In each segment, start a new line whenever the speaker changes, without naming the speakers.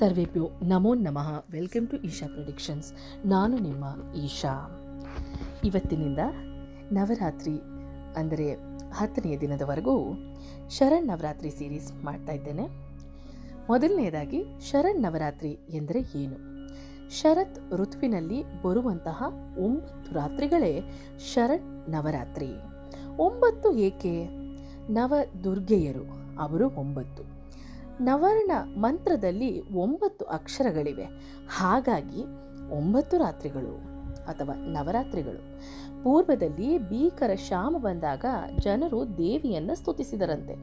ಸರ್ವೇಭ್ಯೋ ನಮೋ ನಮಃ. Welcome to Isha predictions ನಾನು ನಿಮ್ಮ ಈಶಾ. ಇವತ್ತಿನಿಂದ ನವರಾತ್ರಿ, ಅಂದರೆ ಹತ್ತನೆಯ ದಿನದವರೆಗೂ ಶರಣ್ ನವರಾತ್ರಿ ಸೀರೀಸ್ ಮಾಡ್ತಾ ಇದ್ದೇನೆ. ಮೊದಲನೆಯದಾಗಿ ಶರಣ್ ನವರಾತ್ರಿ ಎಂದರೆ ಏನು? ಶರತ್ ಋತುವಿನಲ್ಲಿ ಬರುವಂತಹ ಒಂಬತ್ತು ರಾತ್ರಿಗಳೇ ಶರಣ್ ನವರಾತ್ರಿ. ಒಂಬತ್ತು ಏಕೆ? ನವ ದುರ್ಗೆಯರು ಅವರು ಒಂಬತ್ತು. ನವರ್ಣ ಮಂತ್ರದಲ್ಲಿ ಒಂಬತ್ತು ಅಕ್ಷರಗಳಿವೆ. ಹಾಗಾಗಿ ಒಂಬತ್ತು ರಾತ್ರಿಗಳು ಅಥವಾ ನವರಾತ್ರಿಗಳು. ಪೂರ್ವದಲ್ಲಿ ಭೀಕರ ಶಾಮ ಬಂದಾಗ ಜನರು ದೇವಿಯನ್ನು ಸ್ತುತಿಸಿದರಂತೆ.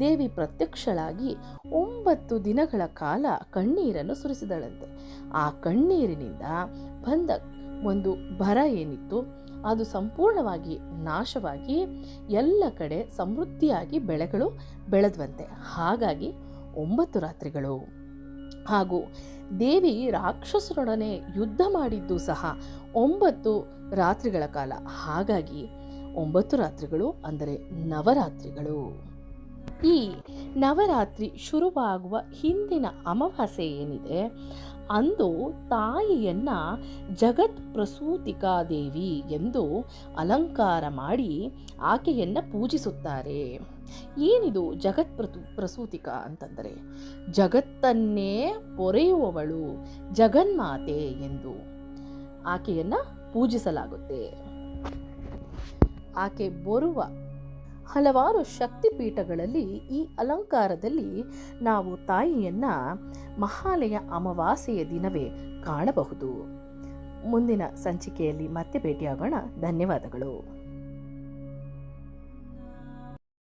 ದೇವಿ ಪ್ರತ್ಯಕ್ಷಳಾಗಿ ಒಂಬತ್ತು ದಿನಗಳ ಕಾಲ ಕಣ್ಣೀರನ್ನು ಸುರಿಸಿದಳಂತೆ. ಆ ಕಣ್ಣೀರಿನಿಂದ ಬಂದ ಒಂದು ಬರ ಏನಿತ್ತು, ಅದು ಸಂಪೂರ್ಣವಾಗಿ ನಾಶವಾಗಿ ಎಲ್ಲ ಕಡೆ ಸಮೃದ್ಧಿಯಾಗಿ ಬೆಳೆಗಳು ಬೆಳೆದ್ವಂತೆ. ಹಾಗಾಗಿ ಒಂಬತ್ತು ರಾತ್ರಿಗಳು. ಹಾಗೂ ದೇವಿ ರಾಕ್ಷಸರೊಡನೆ ಯುದ್ಧ ಮಾಡಿದ್ದು ಸಹ ಒಂಬತ್ತು ರಾತ್ರಿಗಳ ಕಾಲ. ಹಾಗಾಗಿ ಒಂಬತ್ತು ರಾತ್ರಿಗಳು ಅಂದರೆ ನವರಾತ್ರಿಗಳು. ಈ ನವರಾತ್ರಿ ಶುರುವಾಗುವ ಹಿಂದಿನ ಅಮಾವಾಸ್ಯೆ ಏನಿದೆ? ಅಂದು ತಾಯಿಯನ್ನ ಜಗತ್ ಪ್ರಸೂತಿಕಾ ದೇವಿ ಎಂದು ಅಲಂಕಾರ ಮಾಡಿ ಆಕೆಯನ್ನು ಪೂಜಿಸುತ್ತಾರೆ. ಏನಿದು ಜಗತ್ ಪ್ರತು, ಪ್ರಸೂತಿಕ ಅಂತಂದರೆ? ಜಗತ್ತನ್ನೇ ಪೊರೆಯುವವಳು ಜಗನ್ಮಾತೆ ಎಂದು ಆಕೆಯನ್ನು ಪೂಜಿಸಲಾಗುತ್ತೆ. ಆಕೆ ಬರುವ ಹಲವಾರು ಶಕ್ತಿಪೀಠಗಳಲ್ಲಿ ಈ ಅಲಂಕಾರದಲ್ಲಿ ನಾವು ತಾಯಿಯನ್ನ ಮಹಾಲಯ ಅಮಾವಾಸ್ಯೆಯ ದಿನವೇ ಕಾಣಬಹುದು. ಮುಂದಿನ ಸಂಚಿಕೆಯಲ್ಲಿ ಮತ್ತೆ ಭೇಟಿಯಾಗೋಣ. ಧನ್ಯವಾದಗಳು.